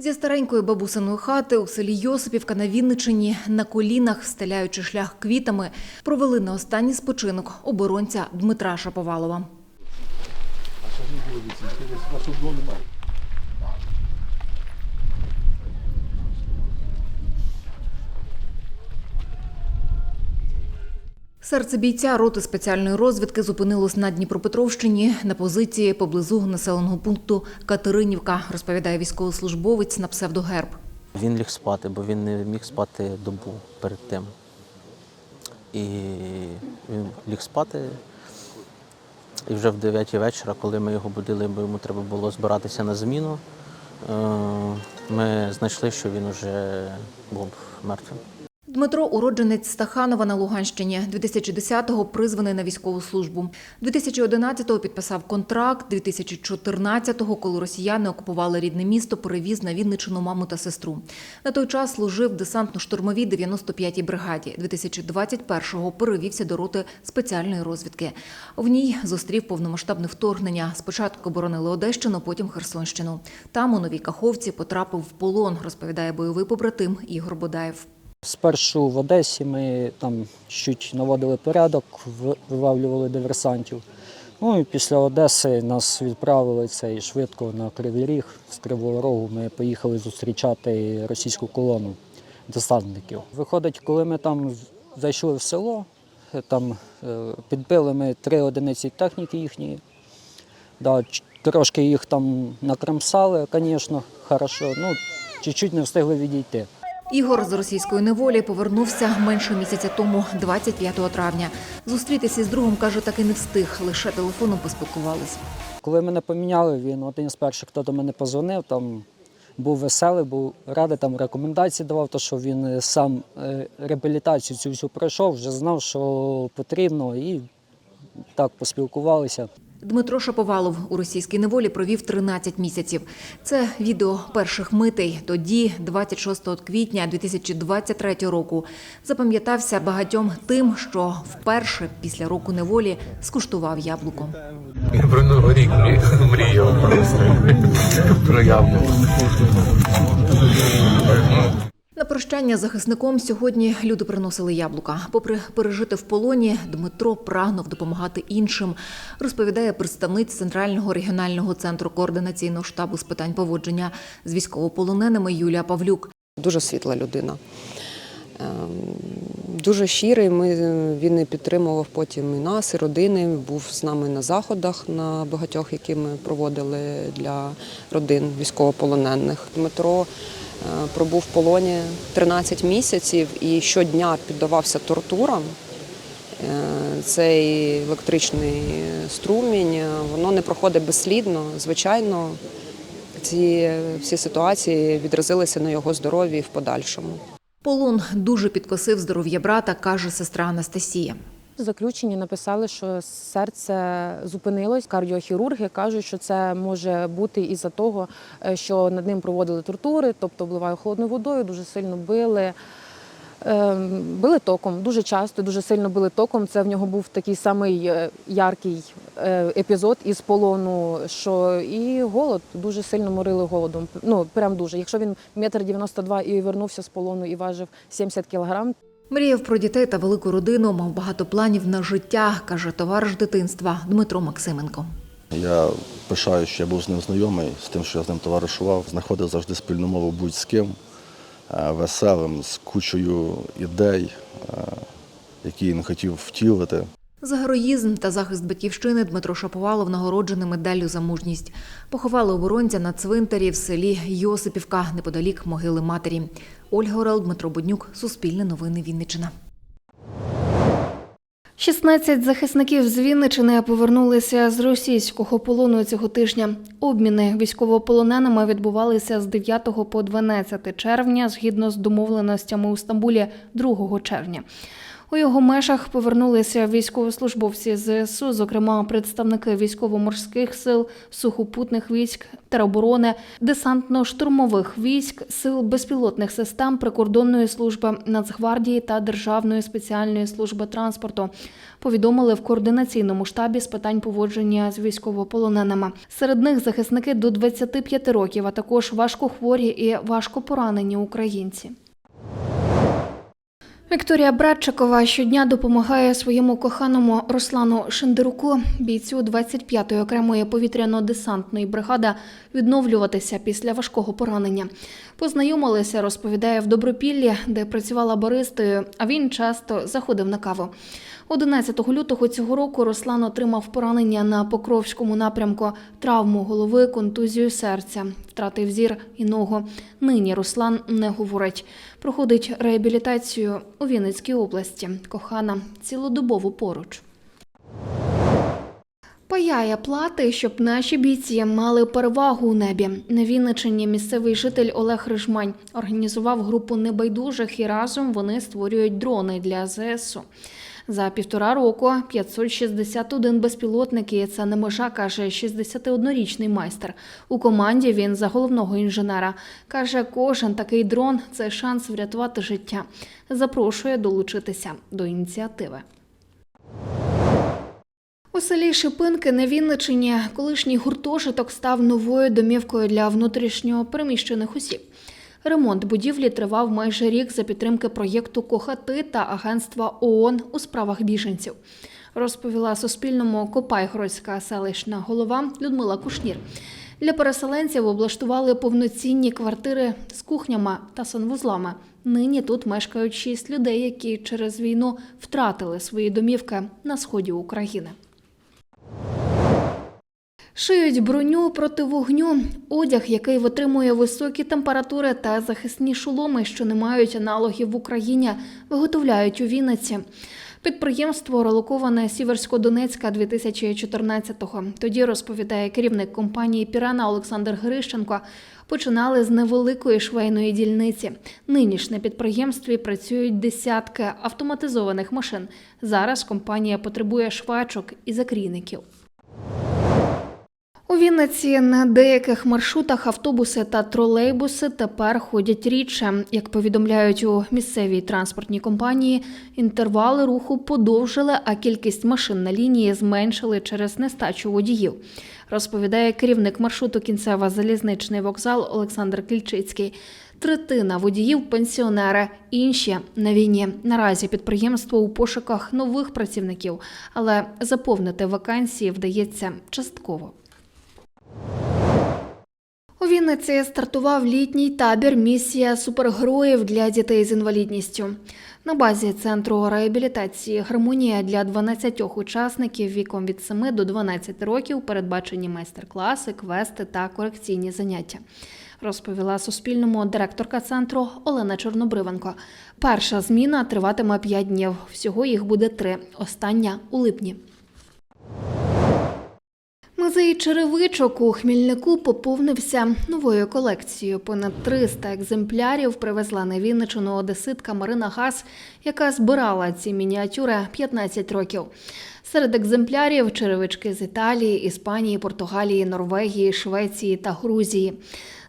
Зі старенької бабусиної хати у селі Йосипівка на Вінничині на колінах, стеляючи шлях квітами, провели на останній спочинок оборонця Дмитра Шаповалова. Серце бійця роти спеціальної розвідки зупинилось на Дніпропетровщині на позиції поблизу населеного пункту Катеринівка, розповідає військовослужбовець на псевдогерб. Він ліг спати, бо він не міг спати добу перед тим. І він ліг спати. І вже в 9 вечора, коли ми його будили, бо йому треба було збиратися на зміну, е, ми знайшли, що він вже був мертвим. Дмитро уродженець Стаханова на Луганщині. 2010-го призваний на військову службу. 2011-го підписав контракт. 2014-го, коли росіяни окупували рідне місто, перевіз на Вінничину маму та сестру. На той час служив в десантно-штурмовій 95-й бригаді. 2021-го перевівся до роти спеціальної розвідки. В ній зустрів повномасштабне вторгнення. Спочатку боронили Одещину, потім Херсонщину. Там у Новій Каховці потрапив в полон, розповідає бойовий побратим Ігор Бодаєв. Спершу в Одесі ми там чуть наводили порядок, в- вилавлювали диверсантів. Ну і після Одеси нас відправили цей швидко на Кривий Ріг з Кривого Рогу. Ми поїхали зустрічати російську колону десантників. Виходить, коли ми там зайшли в село, там е, підбили ми три одиниці техніки їхньої. Да, трошки їх там накремсали, звісно, хорошо. Ну, чуть-чуть не встигли відійти. Ігор з російської неволі повернувся менше місяця тому, 25 травня. Зустрітися з другом, каже, так і не встиг, лише телефоном поспілкувались. Коли мене поміняли, він один з перших, хто до мене позвонив, там був веселий, був радий, там рекомендації давав, то що він е, сам е, реабілітацію цю всю пройшов, вже знав, що потрібно, і так поспілкувалися. Дмитро Шаповалов у російській неволі провів 13 місяців. Це відео перших митей. Тоді, 26 квітня 2023 року, запам'ятався багатьом тим, що вперше після року неволі скуштував яблуко. Я про новий рік мріяв про яблуко. На прощання захисником сьогодні люди приносили яблука. Попри пережити в полоні, Дмитро прагнув допомагати іншим, розповідає представниць Центрального регіонального центру координаційного штабу з питань поводження з військовополоненими Юлія Павлюк. Дуже світла людина. Ем, Дуже щирий. Ми, він і підтримував потім і нас, і родини. Був з нами на заходах на багатьох, які ми проводили для родин військовополонених. Дмитро е, пробув в полоні 13 місяців і щодня піддавався тортурам. Е, Цей електричний струмінь, е, воно не проходить безслідно. Звичайно, ці всі ситуації відразилися на його здоров'ї в подальшому. Полон дуже підкосив здоров'я брата, каже сестра Анастасія. В заключенні написали, що серце зупинилось. Кардіохірурги кажуть, що це може бути із-за того, е, що над ним проводили тортури, тобто обливали холодною водою, дуже сильно били. Ем, Били током дуже часто, дуже сильно били током. Це в нього був такий самий е, яркий е, епізод із полону, що і голод дуже сильно морили голодом. Ну прям дуже. Якщо він метр 92 і вернувся з полону і важив 70 кілограм, Мріяв про дітей та велику родину, мав багато планів на життя, каже товариш дитинства Дмитро Максименко. Я пишаю, що я був з ним знайомий, з тим, що я з ним товаришував, знаходив завжди спільну мову будь-з ким, е, веселим, з кучою ідей, е, які він хотів втілити. За героїзм та захист батьківщини Дмитро Шаповалов нагороджений медаллю за мужність. Поховали оборонця на цвинтарі в селі Йосипівка неподалік могили матері. Ольга Орел, Дмитро Буднюк, Суспільне новини Вінниччина. 16 захисників з Вінничини повернулися з російського полону цього тижня. Обміни військовополоненими відбувалися з 9 по 12 червня, згідно з домовленостями у Стамбулі 2 червня. У його межах повернулися військовослужбовці ЗСУ, зокрема представники військово-морських сил, сухопутних військ, тероборони, десантно-штурмових військ, сил безпілотних систем, прикордонної служби, Нацгвардії та Державної спеціальної служби транспорту. Повідомили в координаційному штабі з питань поводження з військовополоненими. Серед них захисники до 25 років, а також важкохворі і важкопоранені українці. Вікторія Братчикова щодня допомагає своєму коханому Руслану Шендеруку, бійцю 25-ї окремої повітряно-десантної бригади, відновлюватися після важкого поранення. Познайомилися, розповідає в Добропіллі, де працювала баристою, а він часто заходив на каву. 11 лютого цього року Руслан отримав поранення на Покровському напрямку, травму голови, контузію серця, втратив зір і ногу. Нині Руслан не говорить. Проходить реабілітацію у Вінницькій області. Кохана цілодобово поруч. Паяє плати, щоб наші бійці мали перевагу у небі. На Вінничині місцевий житель Олег Рижмань організував групу небайдужих і разом вони створюють дрони для ЗСУ. За півтора року 561 безпілотник, і це не межа, каже 61-річний майстер. У команді він за головного інженера. Каже, кожен такий дрон це шанс врятувати життя. Запрошує долучитися до ініціативи. У селі Шипинки на Вінничині колишній гуртожиток став новою домівкою для внутрішньо переміщених осіб. Ремонт будівлі тривав майже рік за підтримки проєкту Кохати та агентства ООН у справах біженців. Розповіла Суспільному Копайгородська селищна голова Людмила Кушнір. Для переселенців облаштували повноцінні квартири з кухнями та санвузлами. Нині тут мешкають шість людей, які через війну втратили свої домівки на сході України. Шиють броню проти вогню, одяг, який витримує високі температури та захисні шоломи, що не мають аналогів в Україні, виготовляють у Вінниці. Підприємство релоковане Сіверсько-Донецька 2014-го. Тоді розповідає керівник компанії Пірана Олександр Грищенко. Починали з невеликої швейної дільниці. Нині ж на підприємстві працюють десятки автоматизованих машин. Зараз компанія потребує швачок і закрійників. У Вінниці на деяких маршрутах автобуси та тролейбуси тепер ходять рідше. Як повідомляють у місцевій транспортній компанії, інтервали руху подовжили, а кількість машин на лінії зменшили через нестачу водіїв. Розповідає керівник маршруту кінцева залізничний вокзал Олександр Кільчицький. Третина водіїв пенсіонери, інші на війні. Наразі підприємство у пошуках нових працівників, але заповнити вакансії вдається частково. У Вінниці стартував літній табір Місія супергероїв для дітей з інвалідністю. На базі центру реабілітації Гармонія для 12 учасників віком від 7 до 12 років передбачені майстер-класи, квести та корекційні заняття. Розповіла Суспільному директорка центру Олена Чорнобривенко. Перша зміна триватиме 5 днів. Всього їх буде три. Остання у липні. Музей черевичок у Хмільнику поповнився новою колекцією. Понад 300 екземплярів привезла на Вінничину одеситка Марина Гас, яка збирала ці мініатюри 15 років. Серед екземплярів черевички з Італії, Іспанії, Португалії, Норвегії, Швеції та Грузії.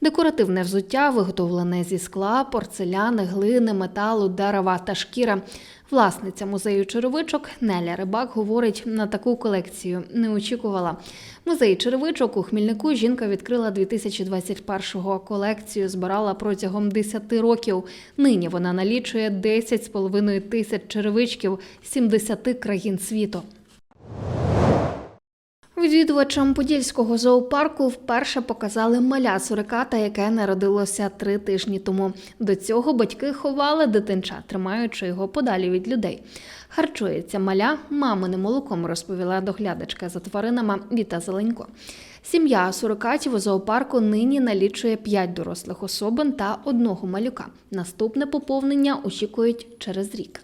Декоративне взуття виготовлене зі скла, порцеляни, глини, металу, дерева та шкіра. Власниця музею черевичок Неля Рибак говорить, на таку колекцію не очікувала. Музей черевичок у Хмільнику жінка відкрила 2021-го. Колекцію збирала протягом 10 років. Нині вона налічує 10,5 тисяч черевичків з 70 країн світу. Відвідувачам Подільського зоопарку вперше показали маля суриката, яке народилося три тижні тому. До цього батьки ховали дитинча, тримаючи його подалі від людей. Харчується маля маминим молоком, розповіла доглядачка за тваринами Віта Зеленько. Сім'я сурикатів у зоопарку нині налічує п'ять дорослих особин та одного малюка. Наступне поповнення очікують через рік.